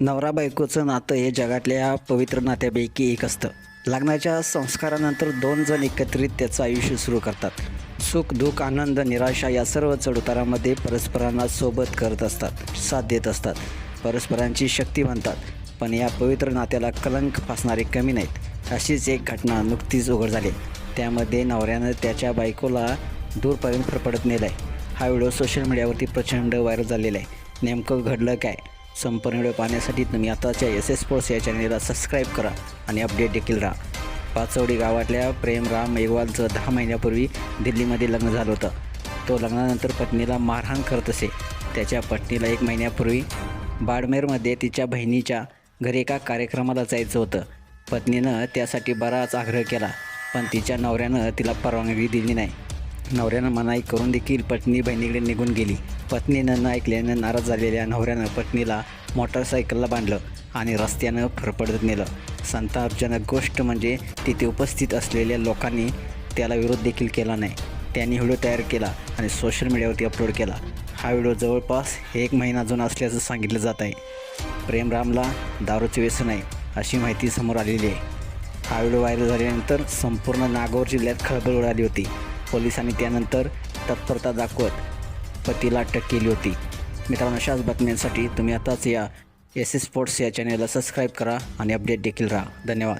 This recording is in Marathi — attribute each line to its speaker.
Speaker 1: नवरा बायकोचं नातं हे जगातल्या पवित्र नात्यापैकी एक असतं. लग्नाच्या संस्कारानंतर दोन जण एकत्रित त्याचं आयुष्य सुरू करतात. सुख दुःख आनंद निराशा या सर्व चढउतारामध्ये परस्परांना सोबत करत असतात साथ देत असतात. परस्परांची शक्ती म्हणतात पण या पवित्र नात्याला कलंक फासणारे कमी नाहीत. अशीच एक घटना नुकतीच उघड झाली. त्यामध्ये नवऱ्यानं त्याच्या बायकोला दूरपर्यंत फरफडत नेलं आहे हा व्हिडिओ सोशल मीडियावरती प्रचंड व्हायरल झालेला आहे. नेमकं घडलं काय? संपूर्ण व्हिडिओ पाहण्यासाठी तुम्ही आताच्या एस एस स्पोर्ट्स या चॅनेलला सबस्क्राईब करा आणि अपडेट देखील राहा. पाचवडी गावातल्या प्रेमराम मेघवालचं दहा महिन्यापूर्वी दिल्लीमध्ये लग्न झालं होतं. तो लग्नानंतर पत्नीला मारहाण करत असे. त्याच्या पत्नीला एक महिन्यापूर्वी बाडमेरमध्ये तिच्या बहिणीच्या घरी एका कार्यक्रमाला जायचं होतं. पत्नीनं त्यासाठी बराच आग्रह केला पण तिच्या नवऱ्यानं तिला परवानगी दिली नाही. नवऱ्यानं मनाई करून देखील पत्नी बहिणीकडे निघून गेली. पत्नीनं न ऐकल्यानं नाराज झालेल्या नवऱ्यानं पत्नीला मोटरसायकलला बांधलं आणि रस्त्यानं फरफडत नेलं. संतापजनक गोष्ट म्हणजे तिथे उपस्थित असलेल्या लोकांनी त्याला विरोध देखील केला नाही. त्यांनी व्हिडिओ तयार केला आणि सोशल मीडियावरती अपलोड केला. हा व्हिडिओ जवळपास एक महिना जुना असल्याचं सांगितलं जात आहे. प्रेमरामला दारूचे व्यसन आहे अशी माहिती समोर आलेली आहे. हा व्हिडिओ व्हायरल झाल्यानंतर संपूर्ण नागौर जिल्ह्यात खळबळ उडाली होती. पोलिसांनी त्यानंतर तत्परता दाखवत पतीला अटक केली होती. मित्रांनो अशाच बातम्यांसाठी तुम्ही आताच या एस एस स्पोर्ट्स या चॅनेलला सबस्क्राईब करा आणि अपडेट देखील राहा. धन्यवाद.